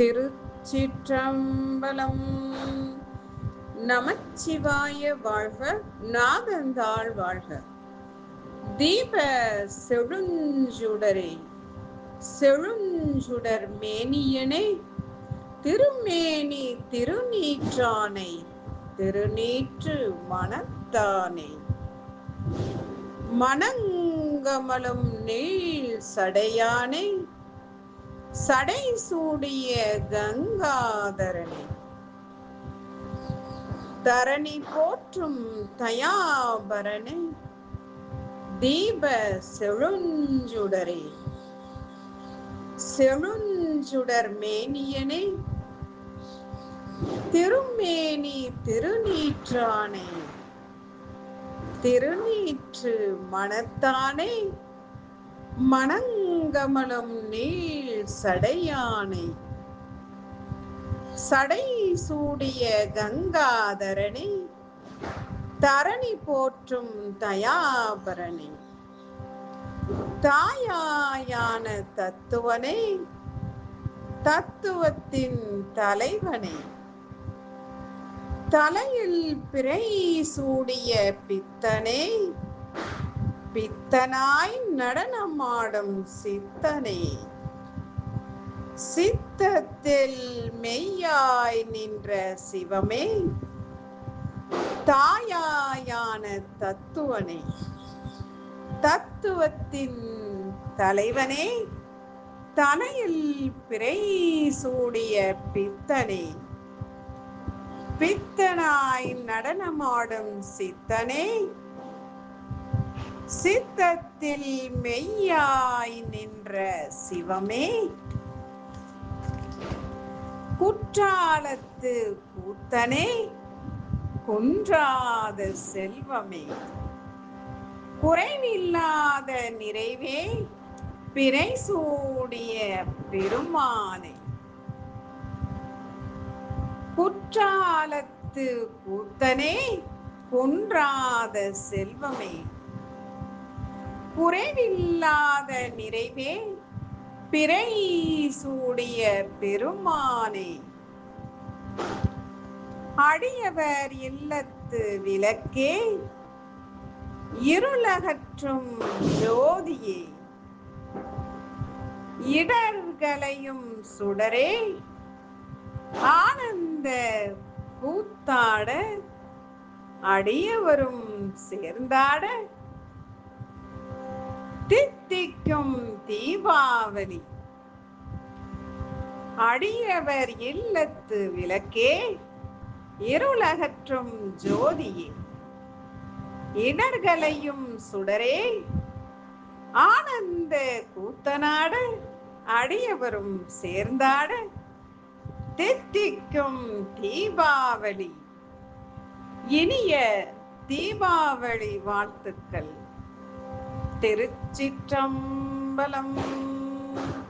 திருச்சிற்றம்பலம். நமச்சிவாய வாழ்க நாகந்தாள் வாழ்க. தீப செழுஞ்சுடரே செழுஞ்சுடர் மேனியனே திருமேனி திருநீற்றானை திருநீற்று மனத்தானே மனங்கமலம் நீள் சடையானை சடை சூடிய கங்காதரனே தரணி போற்றும் தயாபரனே தீப செழுஞ்சுடரே. செழுஞ்சுடர் மேனியனே. திருமேனி திருநீற்றானே. திருநீற்று மனத்தானே மணங்கமலம் நீ சடையானை. சடை சூடிய கங்காதரனே தரணி போற்றும் தயாபரணி. தாயாயான தத்துவனே தத்துவத்தின் தலைவனே. தலையில் பிறை சூடிய பித்தனே பித்தனாய் நடனமாடும் சித்தனே. சித்தத்தில் மெய்யாய் நின்ற சிவமே தாயாயான தத்துவனே தத்துவத்தின் தலைவனே தலையில் பிறை சூடிய பித்தனே பித்தனாய் நடனமாடும் சித்தனே சித்தத்தில் மெய்யாய் நின்ற சிவமே. குற்றாலத்து கூத்தனே குன்றாத செல்வமே. குறைவில்லாத நிறைவே பிறை சூடிய பெருமானே. குற்றாலத்து கூத்தனே குன்றாத செல்வமே. குறைவில்லாத நிறைவே பிறை சூடிய பெருமானே அடியவர் இல்லத்து விளக்கே இருளகற்றும் ஜோதியே இடர்களையும் சுடரே ஆனந்த கூத்தாட அடியவரும் சேர்ந்தாட தித்திக்கும் தீபாவளி. அடியவர் இல்லத்து விளக்கே இருளகற்றும் ஜோதியே. இடர்களையும் சுடரே ஆனந்த கூத்தனாட அடியவரும் சேர்ந்தாட தித்திக்கும் தீபாவளி. இனிய தீபாவளி வாழ்த்துக்கள். திருச்சிற்றம்பலம்